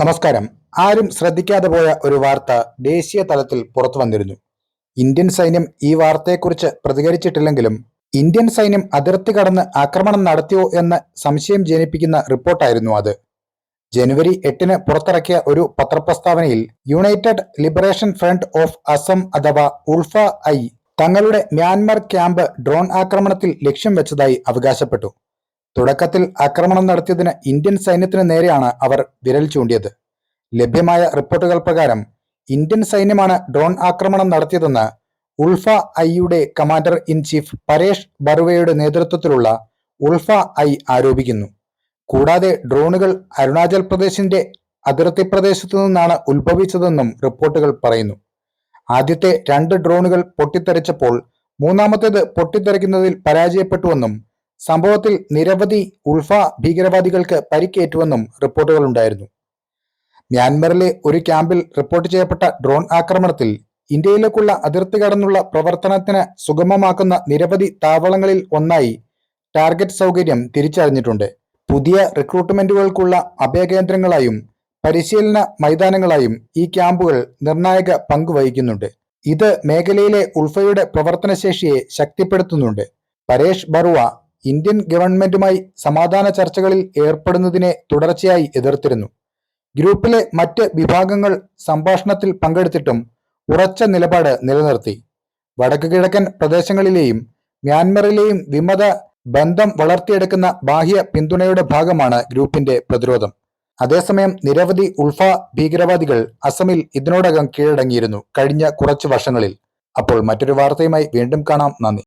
നമസ്കാരം. ആരും ശ്രദ്ധിക്കാതെ പോയ ഒരു വാർത്ത ദേശീയ തലത്തിൽ പുറത്തു വന്നിരുന്നു. ഇന്ത്യൻ സൈന്യം ഈ വാർത്തയെക്കുറിച്ച് പ്രതികരിച്ചിട്ടില്ലെങ്കിലും ഇന്ത്യൻ സൈന്യം അതിർത്തി കടന്ന് ആക്രമണം നടത്തിയോ എന്ന് സംശയം ജനിപ്പിക്കുന്ന റിപ്പോർട്ടായിരുന്നു അത്. ജനുവരി എട്ടിന് പുറത്തിറക്കിയ ഒരു പത്രപ്രസ്താവനയിൽ United Liberation Front of Assam അഥവാ ഉൾഫ ഐ തങ്ങളുടെ മ്യാൻമർ ക്യാമ്പ് ഡ്രോൺ ആക്രമണത്തിൽ ലക്ഷ്യം വെച്ചതായി അവകാശപ്പെട്ടു. തുടക്കത്തിൽ ആക്രമണം നടത്തിയതിന് ഇന്ത്യൻ സൈന്യത്തിന് നേരെയാണ് അവർ വിരൽ ചൂണ്ടിയത്. ലഭ്യമായ റിപ്പോർട്ടുകൾ പ്രകാരം ഇന്ത്യൻ സൈന്യമാണ് ഡ്രോൺ ആക്രമണം നടത്തിയതെന്ന് ഉൾഫ ഐയുടെ കമാൻഡർ ഇൻ ചീഫ് പരേഷ് ബറുവയുടെ നേതൃത്വത്തിലുള്ള ഉൾഫ ഐ ആരോപിക്കുന്നു. കൂടാതെ ഡ്രോണുകൾ അരുണാചൽ പ്രദേശിന്റെ അതിർത്തി പ്രദേശത്തു നിന്നാണ് ഉത്ഭവിച്ചതെന്നും റിപ്പോർട്ടുകൾ പറയുന്നു. ആദ്യത്തെ രണ്ട് ഡ്രോണുകൾ പൊട്ടിത്തെറിച്ചപ്പോൾ മൂന്നാമത്തേത് പൊട്ടിത്തെറിക്കുന്നതിൽ പരാജയപ്പെട്ടുവെന്നും സംഭവത്തിൽ നിരവധി ഉൾഫ ഭീകരവാദികൾക്ക് പരിക്കേറ്റുവെന്നും റിപ്പോർട്ടുകളുണ്ടായിരുന്നു. മ്യാൻമറിലെ ഒരു ക്യാമ്പിൽ റിപ്പോർട്ട് ചെയ്യപ്പെട്ട ഡ്രോൺ ആക്രമണത്തിൽ ഇന്ത്യയിലേക്കുള്ള അതിർത്തി കടന്നുള്ള പ്രവർത്തനത്തിന് സുഗമമാക്കുന്ന നിരവധി താവളങ്ങളിൽ ഒന്നായി ടാർഗറ്റ് സൗകര്യം തിരിച്ചറിഞ്ഞിട്ടുണ്ട്. പുതിയ റിക്രൂട്ട്മെന്റുകൾക്കുള്ള അഭയകേന്ദ്രങ്ങളായും പരിശീലന മൈതാനങ്ങളായും ഈ ക്യാമ്പുകൾ നിർണായക പങ്കുവഹിക്കുന്നുണ്ട് ഇത് മേഖലയിലെ ഉൾഫയുടെ പ്രവർത്തനശേഷിയെ ശക്തിപ്പെടുത്തുന്നുണ്ട്. പരേഷ് ബറുവ ഇന്ത്യൻ ഗവൺമെന്റുമായി സമാധാന ചർച്ചകളിൽ ഏർപ്പെടുന്നതിനെ തുടർച്ചയായി എതിർത്തിരുന്നു. ഗ്രൂപ്പിലെ മറ്റ് വിഭാഗങ്ങൾ സംഭാഷണത്തിൽ പങ്കെടുത്തിട്ടും ഉറച്ച നിലപാട് നിലനിർത്തി. വടക്കു കിഴക്കൻ പ്രദേശങ്ങളിലെയും മ്യാൻമറിലെയും വിമത ബന്ധം വളർത്തിയെടുക്കുന്ന ബാഹ്യ പിന്തുണയുടെ ഭാഗമാണ് ഗ്രൂപ്പിന്റെ പ്രതിരോധം. അതേസമയം നിരവധി ഉൾഫ ഭീകരവാദികൾ അസമിൽ ഇതിനോടകം കീഴടങ്ങിയിരുന്നു കഴിഞ്ഞ കുറച്ചു വർഷങ്ങളിൽ. അപ്പോൾ മറ്റൊരു വാർത്തയുമായി വീണ്ടും കാണാം. നന്ദി.